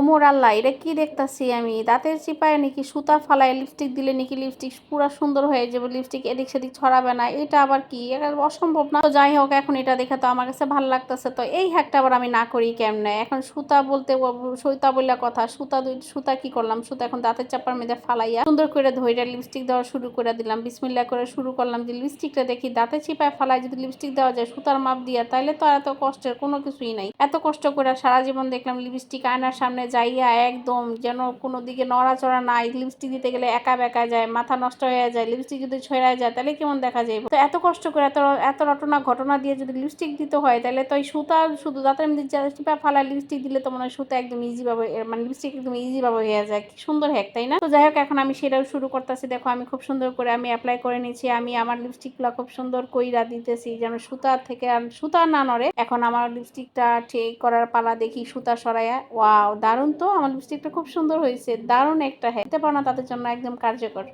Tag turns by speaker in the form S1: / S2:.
S1: ওমর আল্লাহ, এটা কি দেখতাছি আমি? দাঁতের চিপায় নাকি সুতা ফালায় লিপস্টিক দিলে নাকি লিপস্টিক পুরো সুন্দর হয়ে যাবে লিপস্টিক এদিক সেদিক ছড়াবে না, এটা আবার কি? এটা অসম্ভব না? তো যাই হোক, এখন এটা দেখে তো আমার কাছে ভালো লাগতেছে। তো এই হ্যাকটা আবার আমি না করি কেমনে? এখন সুতা বলতে সুতা বললে কথা, সুতা দুই- সুতা কি করলাম? সুতা এখন দাঁতের চাপার মধ্যে ফালাইয়া সুন্দর করে ধইরা লিপস্টিক দেওয়া শুরু করে দিলাম বিসমিল্লা করে শুরু করলাম যে লিপস্টিকটা দেখি দাঁতে চিপায় ফালায় যদি লিপস্টিক দেওয়া যায় সুতার মাপ দিয়া, তাইলে তো আর এত কষ্টের কোনো কিছুই নাই। এত কষ্ট করে সারা জীবন দেখলাম লিপস্টিক আয়নার সামনে যাইয়া একদম যেন কোনো দিকে নড়াচড়া নাই লিপস্টিক দিতে গেলে একা বেকা যায়, মাথা নষ্ট হয়ে যায় লিপস্টিক যদি ছড়ায় যায়, তাহলে কেমন দেখা যায় তো এত কষ্ট করে এত এত রটনা ঘটনা দিয়ে যদি লিপস্টিক দিতে হয়, তাহলে তো সুতা, শুধু দাঁতের মধ্যে চিপা ফালা লিপস্টিক দিলে তো মনে হয় সুতা একদম ইজিভাবে মানে লিপস্টিক একদম ইজিভাবে হয়ে যায়। কি সুন্দর হ্যাক তাই না? তো যাই হোক, এখন আমি সেটাও শুরু করতেছি। দেখো, আমি খুব সুন্দর করে আমি অ্যাপ্লাই করে নিয়েছি। আমি আমার লিপস্টিকগুলো খুব সুন্দর কইরা দিতেছি, যেন সুতা থেকে সুতা না নড়ে। এখন আমার লিপস্টিকটা ঠিক করার পালা দেখি সুতা সরাইয়া। ওয়াও, দারুণ তো আমার লিপস্টিকটা খুব সুন্দর হয়েছে। দারুণ একটা হ্যাঁ পারো না তাদের জন্য, একদম কার্যকর।